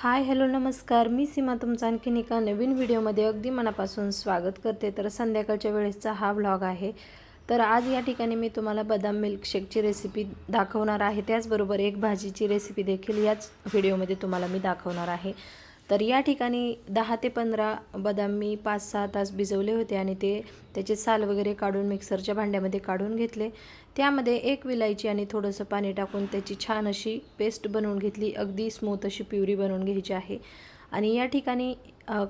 Hi hello नमस्कार. मी सीमा तुमचा आणखीन एका नवीन व्हिडिओमध्ये अगदी मनापासून स्वागत करते. तर संध्याकाळच्या वेळेसचा हा व्लॉग आहे. तर आज या ठिकाणी मी तुम्हाला बदाम मिल्कशेकची रेसिपी दाखवणार आहे. त्याचबरोबर एक भाजीची रेसिपी देखील याच व्हिडिओमध्ये तुम्हाला मी दाखवणार आहे. तर या ठिकाणी दहा ते पंधरा बदाम मी पाच सहा तास भिजवले होते आणि ते त्याचे साल वगैरे काढून मिक्सरच्या भांड्यामध्ये काढून घेतले. त्यामध्ये एक विलायची आणि थोडंसं पाणी टाकून त्याची छान अशी पेस्ट बनवून घेतली. अगदी स्मूथ अशी प्युरी बनवून घ्यायची आहे. आणि या ठिकाणी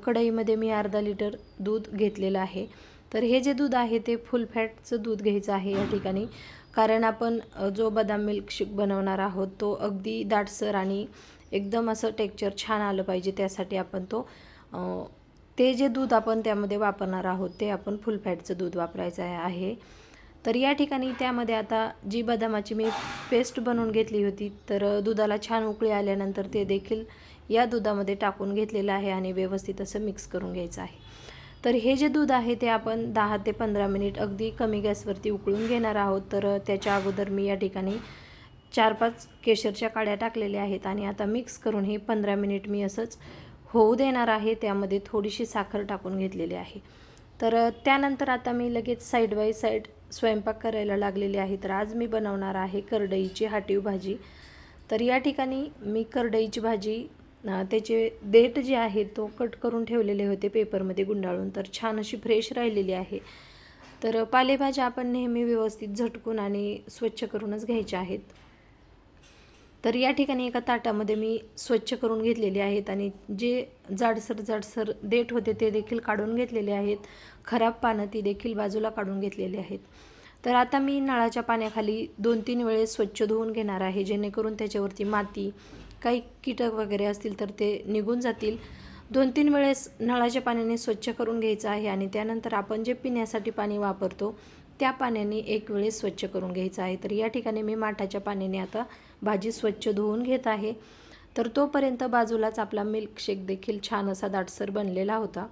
कढईमध्ये मी अर्धा लिटर दूध घेतलेलं आहे. तर हे जे दूध आहे ते फुल फॅटचं दूध घ्यायचं आहे या ठिकाणी. कारण आपण जो बदाम मिल्कशेक बनवणार आहोत तो अगदी दाटसर आणि एकदम असं टेक्चर छान आलं पाहिजे. त्यासाठी आपण तो ते जे दूध आपण त्यामध्ये वापरणार आहोत ते आपण फुल फॅटचं दूध वापरायचं आहे. तर या ठिकाणी त्यामध्ये आता जी बदामाची मी पेस्ट बनवून घेतली होती तर दुधाला छान उकळी आल्यानंतर ते देखील या दुधामध्ये टाकून घेतलेलं आहे आणि व्यवस्थित असं मिक्स करून घ्यायचं आहे. तर हे जे दूध आहे ते आपण दहा ते पंधरा मिनिट अगदी कमी गॅसवरती उकळून घेणार आहोत. तर त्याच्या अगोदर मी या ठिकाणी चार पाच केशरच्या काड्या टाकलेल्या आहेत आणि आता मिक्स करून हे पंधरा मिनिट मी असंच होऊ देणार आहे. त्यामध्ये थोडीशी साखर टाकून घेतलेली आहे. तर त्यानंतर आता मी लगेच साईड बाय साईड स्वयंपाक करायला लागलेले आहे. तर आज मी बनवणार आहे करडईची हाटीव भाजी. तर या ठिकाणी मी करडईची भाजी त्याचे देठ जे आहे तो कट करून ठेवलेले होते पेपरमध्ये गुंडाळून. तर छान अशी फ्रेश राहिलेली आहे. तर पालेभाज्या आपण नेहमी व्यवस्थित झटकून आणि स्वच्छ करूनच घ्यायच्या आहेत. तर या ठिकाणी एका ताटामध्ये मी स्वच्छ करून घेतलेले आहेत आणि जे जाडसर जाडसर देठ होते ते देखील काढून घेतलेले आहेत. खराब पानं ती देखील बाजूला काढून घेतलेली आहेत. तर आता मी नळाच्या पाण्याखाली दोन तीन वेळेस स्वच्छ धुवून घेणार आहे जेणेकरून त्याच्यावरती माती काही कीटक वगैरे असतील तर ते निघून जातील. दोन तीन वेळेस नळाच्या पाण्याने स्वच्छ करून घ्यायचं आहे आणि त्यानंतर आपण जे पिण्यासाठी पाणी वापरतो त्या पाण्याने एक वेळेस स्वच्छ करून घ्यायचं आहे. तर या ठिकाणी मी माठाच्या पाण्याने आता भाजी स्वच्छ धुवून घेत आहे. तर तोपर्यंत बाजूलाच आपला मिल्कशेक देखील छान असा दाटसर बनलेला होता.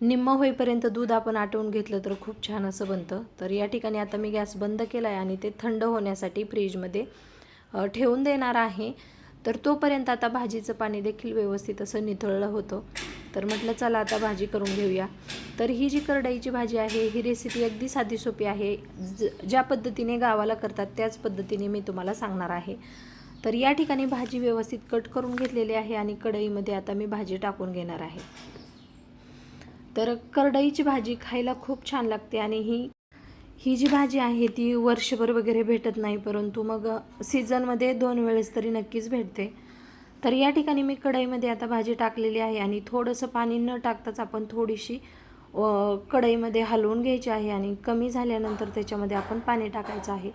निम्म होईपर्यंत दूध आपण आटवून घेतलं तर खूप छान असं बनतं. तर या ठिकाणी आता मी गॅस बंद केला आहे आणि ते थंड होण्यासाठी फ्रीजमध्ये ठेवून देणार आहे. तर तोपर्यंत आता भाजीचं पाणी देखील व्यवस्थित असं निथळलं होतं. तर म्हटलं चला आता भाजी करून घेऊया. तर ही जी करडईची भाजी आहे ही रेसिपी अगदी साधी सोपी आहे. ज ज्या पद्धतीने गावाला करतात त्याच पद्धतीने मी तुम्हाला सांगणार आहे. तर या ठिकाणी भाजी व्यवस्थित कट करून घेतलेली आहे आणि कढईमध्ये आता मी भाजी टाकून घेणार आहे. तर करडईची भाजी खायला खूप छान लागते आणि ही ही जी भाजी आहे ती वर्षभर वगैरे भेटत नाही परंतु मग सीझनमध्ये दोन वेळेस तरी नक्कीच भेटते. तर या ठिकाणी मी कढईमध्ये आता भाजी टाकलेली आहे आणि थोडंसं पाणी न टाकताच आपण थोडीशी कढईमध्ये हलवून घ्यायची आहे आणि कमी झाल्यानंतर त्याच्यामध्ये आपण पाणी टाकायचं आहे.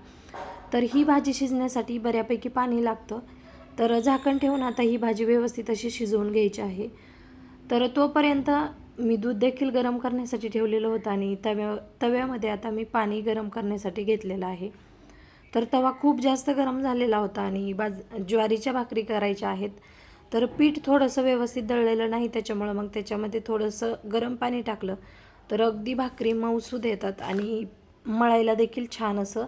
तर ही भाजी शिजण्यासाठी बऱ्यापैकी पाणी लागतं. तर झाकण ठेवून आता ही भाजी व्यवस्थित अशी शिजवून घ्यायची आहे. तर तोपर्यंत मी दूध देखील गरम करण्यासाठी ठेवलेलं होतं आणि तव्या तव्यामध्ये आता मी पाणी गरम करण्यासाठी घेतलेलं आहे. तर तवा खूप जास्त गरम झालेला होता आणि बाज ज्वारीच्या भाकरी करायच्या आहेत. तर पीठ थोडंसं व्यवस्थित दळलेलं नाही त्याच्यामुळं मग त्याच्यामध्ये थोडंसं गरम पाणी टाकलं. तर अगदी भाकरी मऊसूद येतात आणि मळायला देखील छान असं.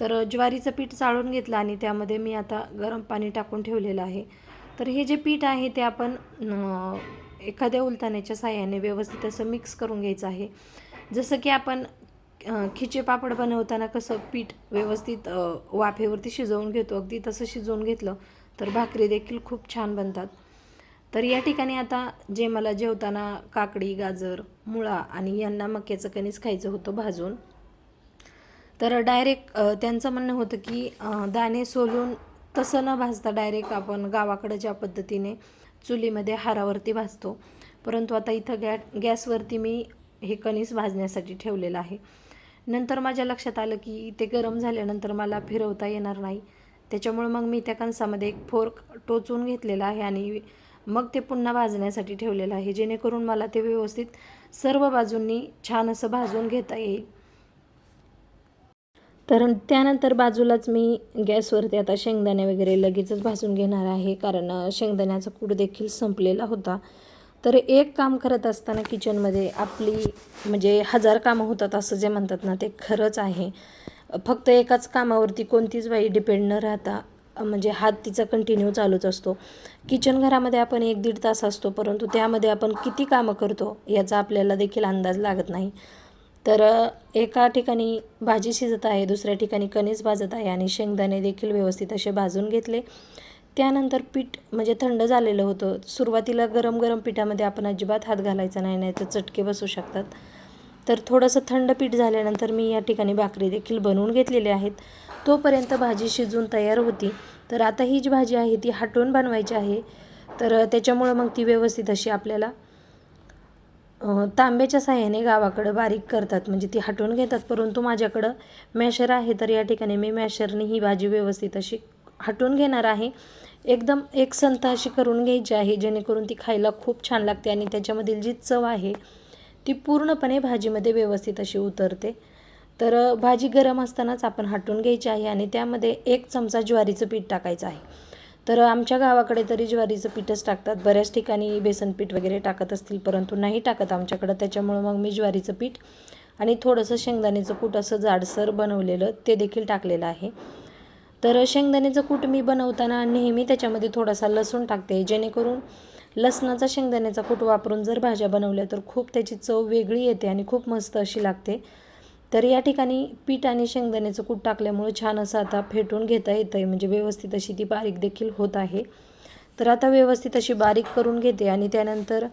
तर ज्वारीचं पीठ चाळून घेतलं आणि त्यामध्ये मी आता गरम पाणी टाकून ठेवलेलं आहे. तर हे जे पीठ आहे ते आपण एखाद्या उलथाण्याच्या साह्याने व्यवस्थित असं मिक्स करून घ्यायचं आहे. जसं की आपण खिचे पापड बनवताना कसं पीठ व्यवस्थित वाफेवरती शिजवून घेतो. अगदी तसं शिजवून घेतलं तर भाकरी देखील खूप छान बनतात. तर या ठिकाणी आता जे मला जेवताना काकडी गाजर मुळा आणि यांना मक्याचं कणीस खायचं होतं भाजून तर डायरेक्ट त्यांचं म्हणणं होतं की दाणे सोलून तसं न भाजता डायरेक्ट आपण गावाकडं ज्या पद्धतीने चुलीमध्ये हारावरती भाजतो. परंतु आता इथं गॅ गॅसवरती मी हे कणीस भाजण्यासाठी ठेवलेलं आहे. नंतर माझ्या लक्षात आलं की ते गरम झाल्यानंतर मला फिरवता येणार नाही. त्याच्यामुळं मग मी त्या कणसामध्ये एक फोर्क टोचून घेतलेला आहे आणि मग ते पुन्हा भाजण्यासाठी ठेवलेलं आहे जेणेकरून मला ते व्यवस्थित सर्व बाजूंनी छान असं भाजून घेता येईल. तर त्यानंतर बाजूलाच मी गॅसवरती आता शेंगदाणे वगैरे लगेचच भाजून घेणार आहे कारण शेंगदाण्याचा कूड देखील संपलेला होता. तर एक काम करत असताना किचनमध्ये आपली म्हणजे हजार कामं होतात असं जे म्हणतात ना ते खरंच आहे. फक्त एकाच कामावरती कोणतीच बाई डिपेंड न राहता म्हणजे हात तिचा कंटिन्यू चालूच असतो. किचन घरामध्ये आपण एक दीड तास असतो परंतु त्यामध्ये आपण किती कामं करतो याचा आपल्याला देखील अंदाज लागत नाही. तर एका ठिकाणी भाजी शिजत आहे दुसऱ्या ठिकाणी कणीस भाजत आहे आणि शेंगदाणे देखील व्यवस्थित असे भाजून घेतले. त्यानंतर पीठ म्हणजे थंड झालेलं होतं. सुरुवातीला गरम गरम पिठामध्ये आपण अजिबात हात घालायचा नाही नाही तर चटके बसू शकतात. तर थोडंसं थंड पीठ झाल्यानंतर मी या ठिकाणी भाकरी देखील बनवून घेतलेली आहेत. तोपर्यंत भाजी शिजून तयार होती. तर आता ही जी भाजी आहे ती हटवून बनवायची आहे. तर त्याच्यामुळं मग ती व्यवस्थित अशी आपल्याला तांब्याच्या साह्याने गावाकडं बारीक करतात. म्हणजे ती हटवून घेतात. परंतु माझ्याकडं मॅशर आहे तर या ठिकाणी मी मॅशरने ही भाजी व्यवस्थित अशी हटवून घेणार आहे. एकदम एक संथ अशी करून घ्यायची आहे जेणेकरून ती खायला खूप छान लागते आणि त्याच्यामधील जी चव आहे ती पूर्णपणे भाजीमध्ये व्यवस्थित अशी उतरते. तर भाजी गरम असतानाच आपण हटवून घ्यायची आहे आणि त्यामध्ये एक चमचा ज्वारीचं पीठ टाकायचं आहे. तर आमच्या गावाकडे तरी ज्वारीचं पीठच टाकतात. बऱ्याच ठिकाणी बेसन पीठ वगैरे टाकत असतील परंतु नाही टाकत आमच्याकडं. त्याच्यामुळं मग मी ज्वारीचं पीठ आणि थोडंसं शेंगदाण्याचं कूट असं जाडसर बनवलेलं ते देखील टाकलेलं आहे. तर शेंगदाण्याचं कूट मी बनवताना नेहमी त्याच्यामध्ये थोडासा लसूण टाकते जेणेकरून लसणाचा शेंगदाण्याचा कूट वापरून जर भाज्या बनवल्या तर खूप त्याची चव वेगळी येते आणि खूप मस्त अशी लागते. तर या ठिकाणी पीठ आणि शेंगदाण्याचं कूट टाकल्यामुळे छान असं आता फेटून घेता येतं आहे म्हणजे व्यवस्थित अशी ती बारीक देखील होत आहे. तर आता व्यवस्थित अशी बारीक करून घेते आणि त्यानंतर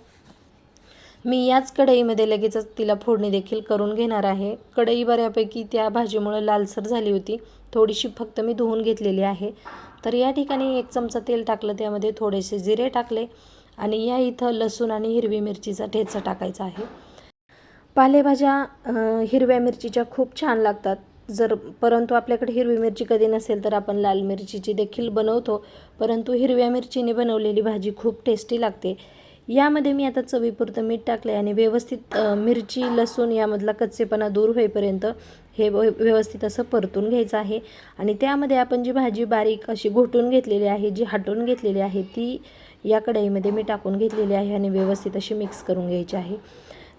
मी याच कढईमध्ये लगेचच तिला फोडणी देखील करून घेणार आहे. कढई बऱ्यापैकी त्या भाजीमुळं लालसर झाली होती. थोडीशी फक्त मी धुवून घेतलेली आहे. तर या ठिकाणी एक चमचा तेल टाकलं त्यामध्ये थोडेसे जिरे टाकले आणि या इथं लसूण आणि हिरवी मिरचीचा ठेचा टाकायचा आहे. पालेभाज्या हिरव्या मिरचीच्या खूप छान लागतात. जर परंतु आपल्याकडे हिरवी मिरची कधी नसेल तर आपण लाल मिरचीची देखील बनवतो. परंतु हिरव्या मिरचीने बनवलेली भाजी खूप टेस्टी लागते. यामध्ये मी आता चवीपुरतं मीठ टाकले आणि व्यवस्थित मिरची लसूण यामधला कच्चेपणा दूर होईपर्यंत हे व्यवस्थित असं परतून घ्यायचं आहे. आणि त्यामध्ये आपण जी भाजी बारीक अशी घोटून घेतलेली आहे जी हटवून घेतलेली आहे ती या कढईमध्ये मी टाकून घेतलेली आहे आणि व्यवस्थित अशी मिक्स करून घ्यायची आहे.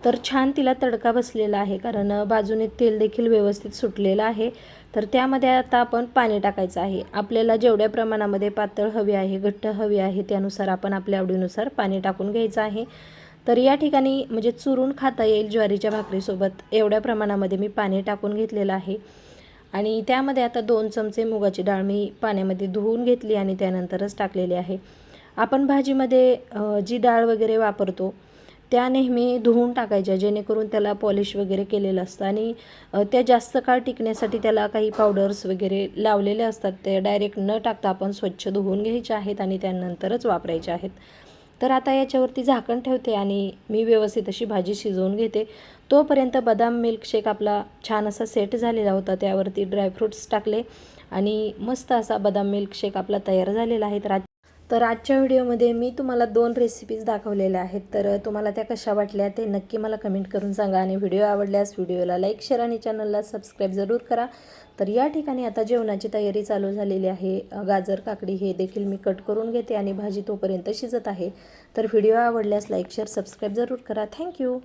तर छान तिला तडका बसलेला आहे कारण बाजूने तेल देखील व्यवस्थित सुटलेलं आहे. तर त्यामध्ये आता आपण पाणी टाकायचं आहे. आपल्याला जेवढ्या प्रमाणामध्ये पातळ हवी आहे घट्ट हवी आहे त्यानुसार आपण आपल्या आवडीनुसार पाणी टाकून घ्यायचं आहे. तर या ठिकाणी म्हणजे चुरून खाता येईल ज्वारीच्या भाकरीसोबत एवढ्या प्रमाणामध्ये मी पाणी टाकून घेतलेलं आहे. आणि त्यामध्ये आता दोन चमचे मुगाची डाळ मी पाण्यामध्ये धुवून घेतली आणि त्यानंतरच टाकलेली आहे. आपण भाजीमध्ये जी डाळ वगैरे वापरतो त्या नेहमी धुवून टाकायच्या जेणेकरून त्याला पॉलिश वगैरे केलेलं असतं. आणि त्या जास्त काळ टिकण्यासाठी त्याला काही पावडर्स वगैरे लावलेले असतात. ते डायरेक्ट न टाकता आपण स्वच्छ धुवून घ्यायचे आहेत आणि त्यानंतरच वापरायचे आहेत. तर आता याच्यावरती झाकण ठेवते आणि मी व्यवस्थित अशी भाजी शिजवून घेते. तोपर्यंत बदाम मिल्कशेक आपला छान असा सेट झालेला होता. त्यावरती ड्रायफ्रूट्स टाकले आणि मस्त असा बदाम मिल्कशेक आपला तयार झालेला आहे. तर तर आजच्या व्हिडिओमध्ये मी तुम्हाला दोन रेसिपीज दाखवलेल्या आहेत. तर तुम्हाला त्या कशा वाटल्या ते नक्की मला कमेंट करून सांगा आणि व्हिडिओ आवडल्यास व्हिडिओला लाईक शेअर आणि चॅनलला सबस्क्राईब जरूर करा. तर या ठिकाणी आता जेवणाची तयारी चालू झालेली आहे. गाजर काकडी हे देखील मी कट करून घेते आणि भाजी तोपर्यंत शिजत आहे. तर व्हिडिओ आवडल्यास लाईक शेअर सबस्क्राईब जरूर करा. थँक्यू